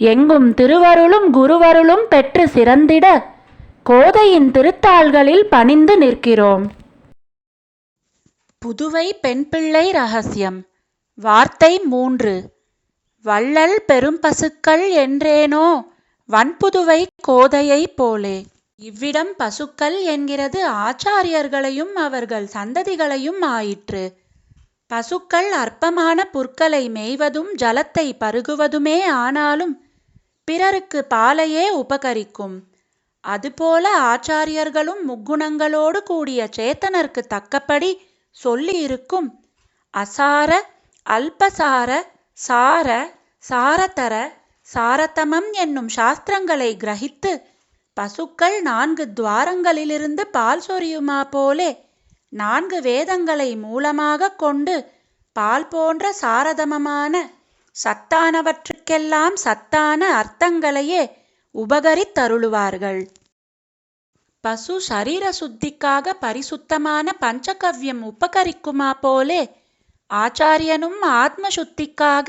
எங்கும் திருவருளும் குருவருளும் பெற்று சிறந்திட கோதையின் திருத்தாள்களில் பணிந்து நிற்கிறோம். புதுவை பெண்பிள்ளை ரகசியம். வார்த்தை மூன்று. வள்ளல் பெரும் பசுக்கள் என்றேனோ வன்புதுவை கோதையை போலே. இவ்விடம் பசுக்கள் என்கிறது ஆச்சாரியர்களையும் அவர்கள் சந்ததிகளையும் ஆயிற்று. பசுக்கள் அற்பமான புற்களை மேய்வதும் ஜலத்தை பருகுவதுமே ஆனாலும் பிறருக்கு பாலையே உபகரிக்கும். அதுபோல ஆச்சாரியர்களும் முக்குணங்களோடு கூடிய சேத்தனர்க்கு தக்கபடி சொல்லியிருக்கும். அசார அல்பசார சார சாரதர சாரதமம் என்னும் சாஸ்திரங்களை கிரகித்து பசுக்கள் நான்கு துவாரங்களிலிருந்து பால் சொரியுமா போலே நான்கு வேதங்களை மூலமாக கொண்டு பால் போன்ற சாரதமமான சத்தானவற்றுக்கெல்லாம் சத்தான அர்த்தங்களையே உபகரித்தருளுவார்கள். பசு சரீர சுத்திக்காக பரிசுத்தமான பஞ்சகவ்யம் உபகரிக்குமா போலே ஆச்சாரியனும் ஆத்ம சுத்திக்காக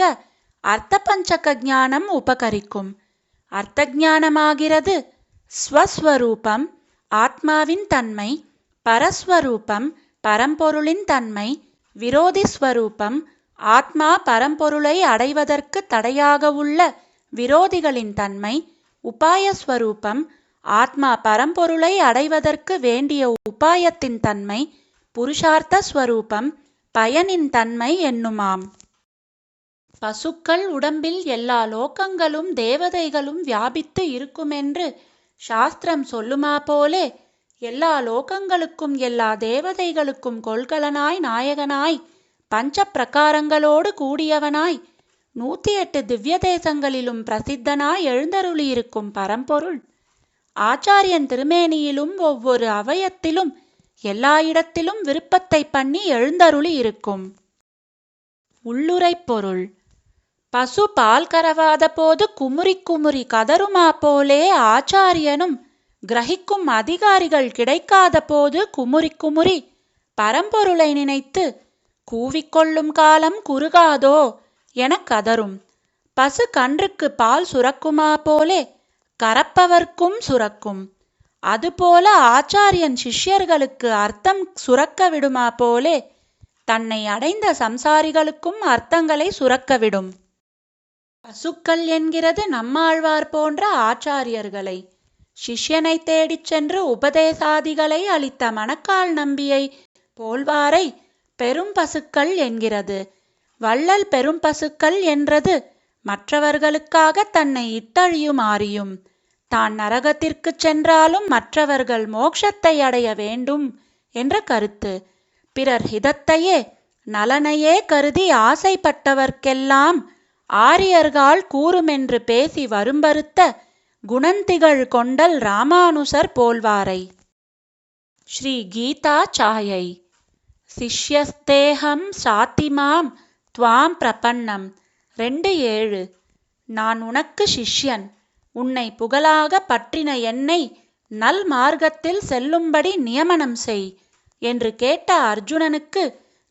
அர்த்த பஞ்சக ஞானம் உபகரிக்கும். அர்த்த ஞானமாகிறது ஸ்வஸ்வரூபம் ஆத்மாவின் தன்மை பரஸ்வரூபம் பரம்பொருளின் தன்மை விரோதி ஸ்வரூபம் ஆத்மா பரம்பொருளை அடைவதற்கு தடையாக உள்ள விரோதிகளின் தன்மை உபாயஸ்வரூபம் ஆத்மா பரம்பொருளை அடைவதற்கு வேண்டிய உபாயத்தின் தன்மை புருஷார்த்த ஸ்வரூபம் பயனின் தன்மை என்னுமாம். பசுக்கள் உடம்பில் எல்லா லோக்கங்களும் தேவதைகளும் வியாபித்து இருக்குமென்று சாஸ்திரம் சொல்லுமா போலே எல்லா லோகங்களுக்கும் எல்லா தேவதைகளுக்கும் கொள்கலனாய் நாயகனாய் பஞ்ச பிரகாரங்களோடு கூடியவனாய். நூத்தி எட்டு திவ்ய தேசங்களிலும் பிரசித்தனாய் எழுந்தருளியிருக்கும் பரம்பொருள். ஆச்சாரியன் திருமேனியிலும் ஒவ்வொரு அவயத்திலும் எல்லா இடத்திலும் விருப்பத்தை பண்ணி எழுந்தருளி இருக்கும் உள்ளுரை பொருள். பசு பால் கறவாத போது குமுறி குமுறி கதருமா போலே ஆச்சாரியனும் கிரகிக்கும் அதிகாரிகள் கிடைக்காத போது குமுறி குமுறி பரம்பொருளை நினைத்து கூவிக்கொள்ளும் காலம் குறுகாதோ? எனக் கதரும் பசு கன்றுக்கு பால் சுரக்குமா போலே? கறப்பவர்க்கும் சுரக்கும். அதுபோல ஆச்சாரியன் சிஷ்யர்களுக்கு அர்த்தம் சுரக்க விடுமா போலே? தன்னை அடைந்த சம்சாரிகளுக்கும் அர்த்தங்களை சுரக்க விடும். பசுக்கள் என்கிறது நம்மாழ்வார் போன்ற ஆச்சாரியர்களை. சிஷ்யனை தேடிச் சென்று உபதேசாதிகளை அளித்த மணக்கால் நம்பியை போல்வாரை பெரும் பசுக்கள் என்கிறது. வள்ளல் பெரும் பசுக்கள் என்றது மற்றவர்களுக்காக தன்னை இட்டழியும் ஆறியும் தான் நரகத்திற்குச் சென்றாலும் மற்றவர்கள் மோட்சத்தை அடைய வேண்டும் என்ற கருத்து. பிறர் ஹிதத்தையே நலனையே கருதி ஆசைப்பட்டவர்க்கெல்லாம் ஆரியர்கள் கூறுமென்று பேசி வரும்பருத்த குணந்திகள் கொண்டல் ராமானுசர் போல்வாரை. ஸ்ரீ கீதா சாயை. சிஷ்யஸ்தேகம் சாத்திமாம் துவாம் பிரபன்னம். ரெண்டு ஏழு நான் உனக்கு சிஷ்யன் உன்னை புகழாக பற்றின என்னை நல் மார்க்கத்தில் செல்லும்படி நியமனம் செய் என்று கேட்ட அர்ஜுனனுக்கு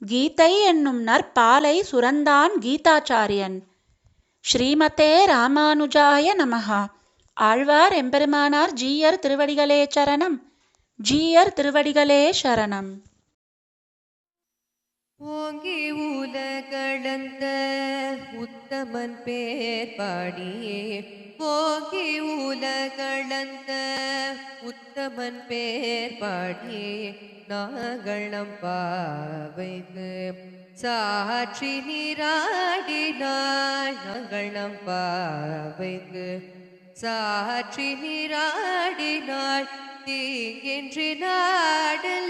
கீதை என்னும் நற்பாலை சுரந்தான் கீதாச்சாரியன். ஸ்ரீமதே ராமானுஜாய நமஹா. ஆழ்வார் எம்பெருமானார் ஜீயர் திருவடிகளே சரணம். ஜீயர் திருவடிகளே சரணம். ஓங்கி உலகளந்த உத்தமன் பேர் பாடியே. ஓங்கி உலகளந்த உத்தமன் பேர் பாடியே. நாங்களம் பாவைக்கு சாட்சி நீராடினாள் நாங்களம் பாவைக்கு சாட்சி நீராடினாள் தீங்கின்றி நாடல்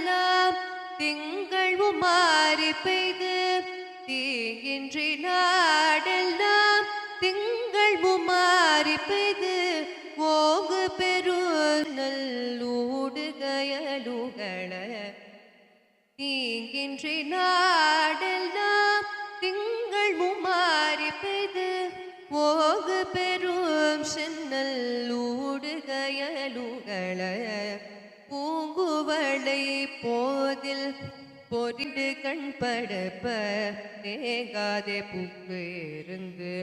தீங்கின்றி நாடெல்லாம் திங்கள் முமாறி பெய்து ஓகு பெரும் சென்னல் பூங்குவளை போதில் பொறிண்டு கண் படப்ப தேகாதே புக்கு இருந்து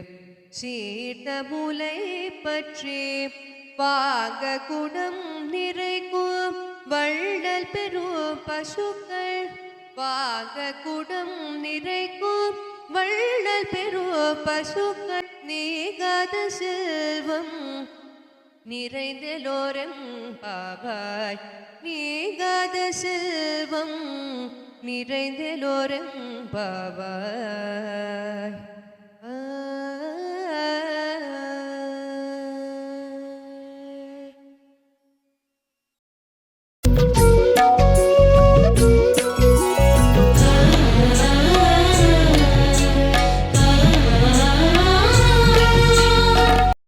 சீர்த்த முலை பற்றி பாக குடம் நிறைக்கும் வள்ளல் பெரும் பசுக்கள் பாக குடம் நிறைக்கும் வள்ளல் பெரும் பசுக்கள் நீகாத செல்வம். நிறைந்தலோரம் பாபாய் நீகாத செல்வம். நிறைந்தலோரம் பாபாய்.